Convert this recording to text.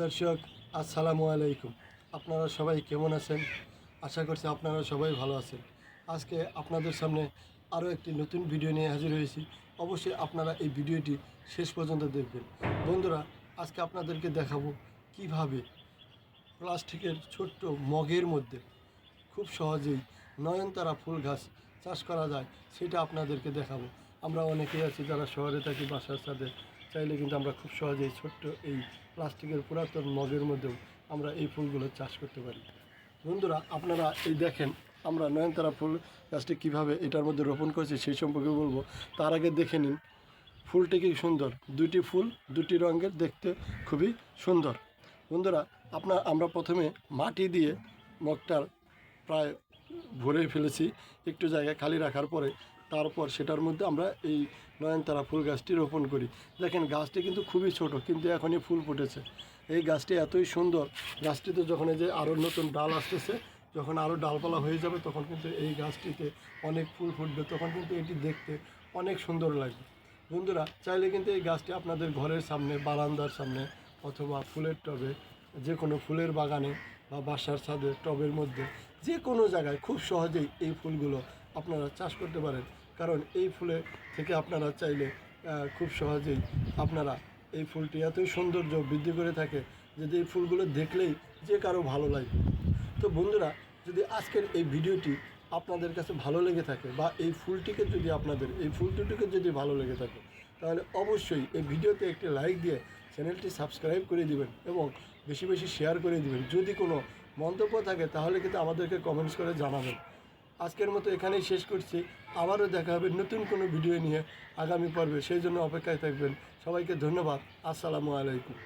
দর্শক, আসসালামু আলাইকুম। আপনারা সবাই কেমন আছেন? আশা করছি আপনারা সবাই ভালো আছেন। আজকে আপনাদের সামনে আরও একটি নতুন ভিডিও নিয়ে হাজির হয়েছি। অবশ্যই আপনারা এই ভিডিওটি শেষ পর্যন্ত দেখবেন। বন্ধুরা, আজকে আপনাদেরকে দেখাবো কীভাবে প্লাস্টিকের ছোট্ট মগের মধ্যে খুব সহজেই নয়নতারা ফুল গাছ চাষ করা যায়, সেটা আপনাদেরকে দেখাবো। আমরা অনেকেই আছি যারা শহরে থাকি, বাসার সাথে চাইলে কিন্তু আমরা খুব সহজেই ছোট্ট এই প্লাস্টিকের পুরাতন মগের মধ্যেও আমরা এই ফুলগুলো চাষ করতে পারি। বন্ধুরা, আপনারা এই দেখেন আমরা নয়নতারা ফুল গাছটি কীভাবে এটার মধ্যে রোপণ করেছি সেই সম্পর্কে বলব। তার আগে দেখে নিন, ফুলটি কি সুন্দর? দুটি ফুল দুটি রঙের দেখতে খুবই সুন্দর। বন্ধুরা, আপনার, আমরা প্রথমে মাটি দিয়ে মগটার প্রায় ভরে ফেলেছি, একটু জায়গা খালি রাখার পরে তারপর সেটার মধ্যে আমরা এই নয়নতারা ফুল গাছটি রোপণ করি। দেখেন, গাছটি কিন্তু খুবই ছোট, কিন্তু এখনই ফুল ফুটেছে। এই গাছটি এতই সুন্দর, গাছটিতে যখন এই যে আরও নতুন ডাল আসতেছে, যখন আরও ডালপালা হয়ে যাবে, তখন কিন্তু এই গাছটিতে অনেক ফুল ফুটবে, তখন কিন্তু এটি দেখতে অনেক সুন্দর লাগবে। বন্ধুরা, চাইলে কিন্তু এই গাছটি আপনাদের ঘরের সামনে, বারান্দার সামনে, অথবা ফুলের টবে যে কোনো ফুলের বাগানে বা বাসার ছাদে টবের মধ্যে যে কোনো জায়গায় খুব সহজেই এই ফুলগুলো আপনারা চাষ করতে পারেন। কারণ এই ফুলে থেকে আপনারা চাইলে খুব সহজেই আপনারা এই ফুলটি এতই সৌন্দর্য বৃদ্ধি করে থাকে যে এই ফুলগুলো দেখলেই যে কারও ভালো লাগে। তো বন্ধুরা, যদি আজকের এই ভিডিওটি আপনাদের কাছে ভালো লেগে থাকে বা এই ফুলটিকে যদি আপনাদের, এই ফুলটিকে যদি ভালো লেগে থাকে তাহলে অবশ্যই এই ভিডিওতে একটি লাইক দিয়ে চ্যানেলটি সাবস্ক্রাইব করে দিবেন এবং বেশি বেশি শেয়ার করে দিবেন। যদি কোনো মন্তব্য থাকে, তাহলে কিন্তু আমাদেরকে কমেন্টস করে জানাবেন। আজকের মতো এখানেই শেষ করছি। আবারও দেখা হবে নতুন কোনো ভিডিও নিয়ে আগামী পর্বে। সেই জন্য অপেক্ষায় থাকবেন। সবাইকে ধন্যবাদ। আসসালামু আলাইকুম।